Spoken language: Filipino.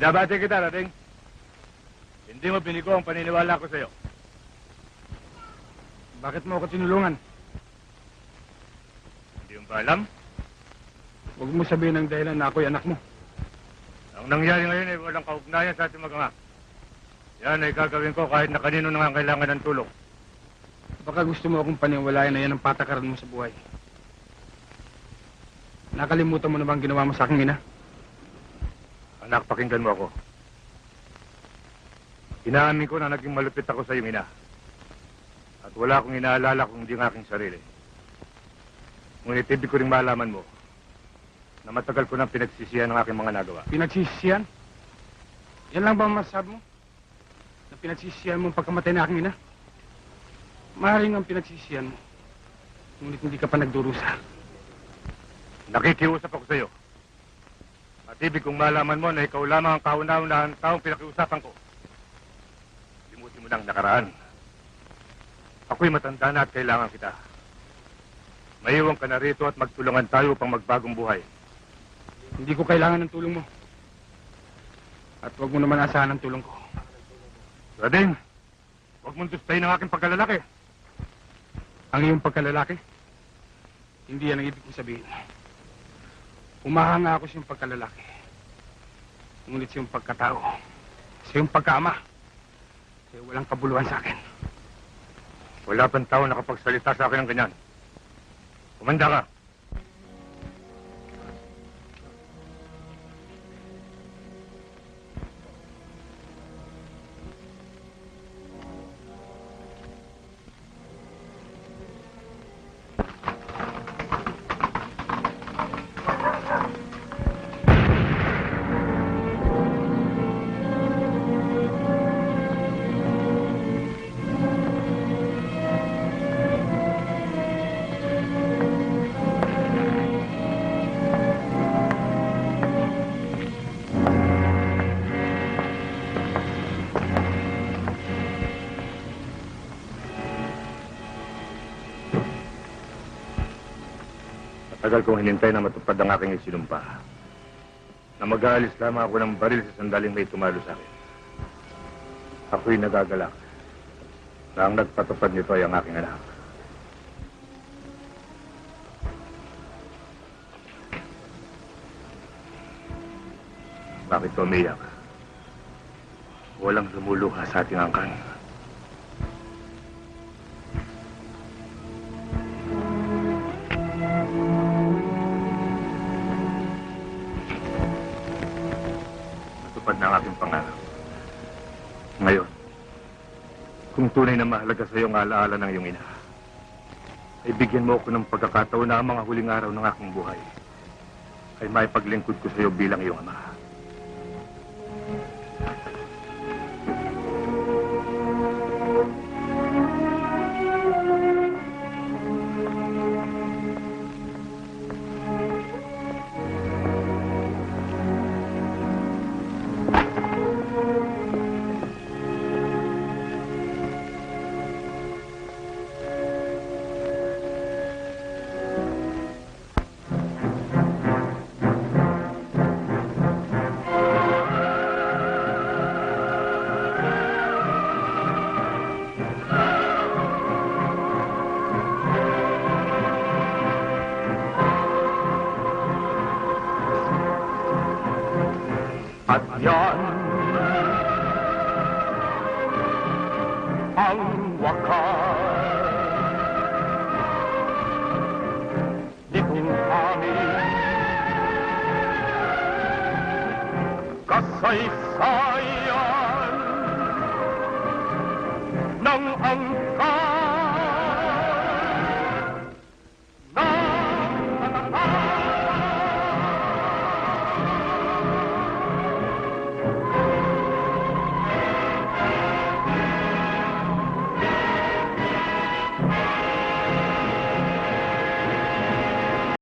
Binabati kita, Rating. Hindi mo binigo ang paniniwala ko sa'yo. Bakit mo ako tinulungan? Hindi mo ba alam? Huwag mo sabihin ng dahilan na ako'y anak mo. Ang nangyari ngayon ay walang kaugnayan sa ating mga Yan ay gagawin ko kahit na kanino na nga kailangan ng tulong. Baka gusto mo akong paniwalayan na yan ang patakaran mo sa buhay. Nakalimutan mo na bang ginawa mo sa aking ina? Anak, pakinggan mo ako. Inaamin ko na naging malupit ako sa iyong ina. At wala akong inaalala kung hindi ang aking sarili. Ngunit ibig ko rin malaman mo na matagal ko nang pinagsisihan ang aking mga nagawa. Pinagsisisihan? Yan lang ba ang masasabi mo? Na pinagsisisihan mo ang pagkamatay ng aking ina? Maaaring ang pinagsisisihan mo. Ngunit hindi ka pa nagdurusa. Nakikiusap ako sa iyo. Ibig kong malaman mo na ikaw lamang ang kauna-unahan taong pinakiusapan ko. Limutin mo lang nakaraan. Ako'y matanda na at kailangan kita. Maiwan ka na rito at magtulungan tayo upang magbagong buhay. Hindi ko kailangan ng tulong mo. At huwag mo naman asahan ang tulong ko. Rading, huwag mong dustayin ang aking pagkalalaki. Ang iyong pagkalalaki, hindi yan ang ibig kong sabihin. Umahanga ako sa iyong pagkalalaki. Ngunit sa iyong pagkatao, sa iyong pagkaama, kaya walang kabuluhan sa akin. Wala pang tao nakapagsalita sa akin ng ganyan. Kumanda ka. Matagal kong hinintay na matupad ang aking isinumpa. Na mag-aalis lamang ako ng baril sa sandaling may tumalo sa akin. Ako'y nagagalak na ang nagpatupad nito ay ang aking anak. Bakit umiyak? Walang lumuluha sa ating angkan. Natupad na ang aking pangarap. Ngayon, kung tunay na mahalaga sa iyo ang alaala ng iyong ina, ay bigyan mo ako ng pagkakataon na ang mga huling araw ng aking buhay ay maipaglingkod ko sa iyo bilang iyong ama. adyan ang wakas Liking aming kasaysayan ng angkas